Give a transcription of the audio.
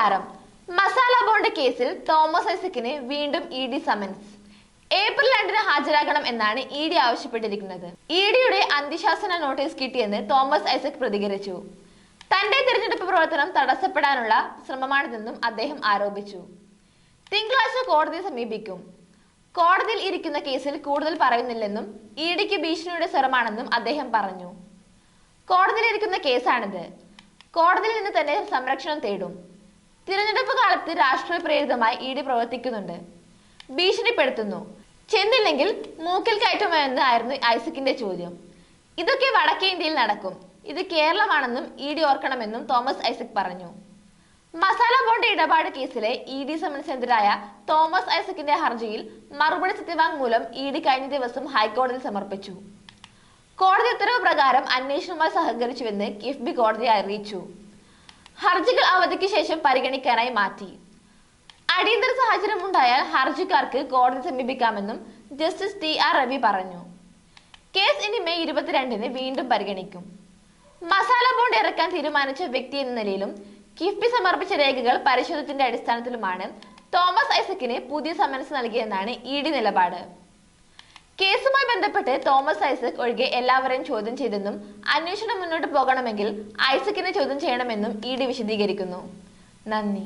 നമസ്കാരം മസാല ബോണ്ട് കേസിൽ തോമസ് ഐസക്കിന് വീണ്ടും ഇ ഡി സമൻസ്. ഏപ്രിൽ രണ്ടിന് ഹാജരാകണം എന്നാണ് ഇ ഡി ആവശ്യപ്പെട്ടിരിക്കുന്നത്. ഇ ഡിയുടെ അന്ത്യശാസന നോട്ടീസ് കിട്ടിയെന്ന് തോമസ് ഐസക് പ്രതികരിച്ചു. തന്റെ തിരഞ്ഞെടുപ്പ് പ്രവർത്തനം തടസ്സപ്പെടാനുള്ള ശ്രമമാണിതെന്നും അദ്ദേഹം ആരോപിച്ചു. തിങ്കളാഴ്ച കോടതിയെ സമീപിക്കും. കോടതിയിൽ ഇരിക്കുന്ന കേസിൽ കൂടുതൽ പറയുന്നില്ലെന്നും ഇ ഡിക്ക് ഭീഷണിയുടെ സ്വരമാണെന്നും അദ്ദേഹം പറഞ്ഞു. കോടതിയിലിരിക്കുന്ന കേസാണിത്. കോടതിയിൽ നിന്ന് തന്നെ സംരക്ഷണം തേടും. തിരഞ്ഞെടുപ്പ് കാലത്ത് രാഷ്ട്രീയ പ്രേരിതമായി ഇ ഡി പ്രവർത്തിക്കുന്നുണ്ട്. ഭീഷണിപ്പെടുത്തുന്നു. ചെന്നില്ലെങ്കിൽ മൂക്കിൽ കയറ്റുമോ എന്നായിരുന്നു ഐസക്കിന്റെ ചോദ്യം. ഇതൊക്കെ വടക്കേ ഇന്ത്യയിൽ നടക്കും. ഇത് കേരളമാണെന്നും ഇ ഡി ഓർക്കണമെന്നും തോമസ് ഐസക് പറഞ്ഞു. മസാല ബോണ്ട് ഇടപാട് കേസിലെ ഇ ഡി സമൻസിനെതിരായ തോമസ് ഐസക്കിന്റെ ഹർജിയിൽ മറുപടി സത്യവാങ്മൂലം ഇ ഡി കഴിഞ്ഞ ദിവസം ഹൈക്കോടതിയിൽ സമർപ്പിച്ചു. കോടതി ഉത്തരവ് പ്രകാരം അന്വേഷണവുമായി സഹകരിച്ചുവെന്ന് കിഫ്ബി കോടതിയെ അറിയിച്ചു. ഹർജികൾ അവധിക്ക് ശേഷം പരിഗണിക്കാനായി മാറ്റി. അടിയന്തര സാഹചര്യം ഉണ്ടായാൽ ഹർജിക്കാർക്ക് കോടതി സമീപിക്കാമെന്നും ജസ്റ്റിസ് ടി ആർ രവി പറഞ്ഞു. കേസ് ഇനി മെയ് ഇരുപത്തിരണ്ടിന് വീണ്ടും പരിഗണിക്കും. മസാല ബോണ്ട് ഇറക്കാൻ തീരുമാനിച്ച വ്യക്തി എന്ന നിലയിലും കിഫ്ബി സമർപ്പിച്ച രേഖകൾ പരിശോധനത്തിന്റെ അടിസ്ഥാനത്തിലുമാണ് തോമസ് ഐസക്കിന് പുതിയ സമൻസ് നൽകിയെന്നാണ് ഇ ഡി നിലപാട്. ബന്ധപ്പെട്ട് തോമസ് ഐസക് ഒഴികെ എല്ലാവരെയും ചോദ്യം ചെയ്തെന്നും അന്വേഷണം മുന്നോട്ട് പോകണമെങ്കിൽ ഐസക്കിനെ ചോദ്യം ചെയ്യണമെന്നും ഇ ഡി വിശദീകരിക്കുന്നു. നന്ദി.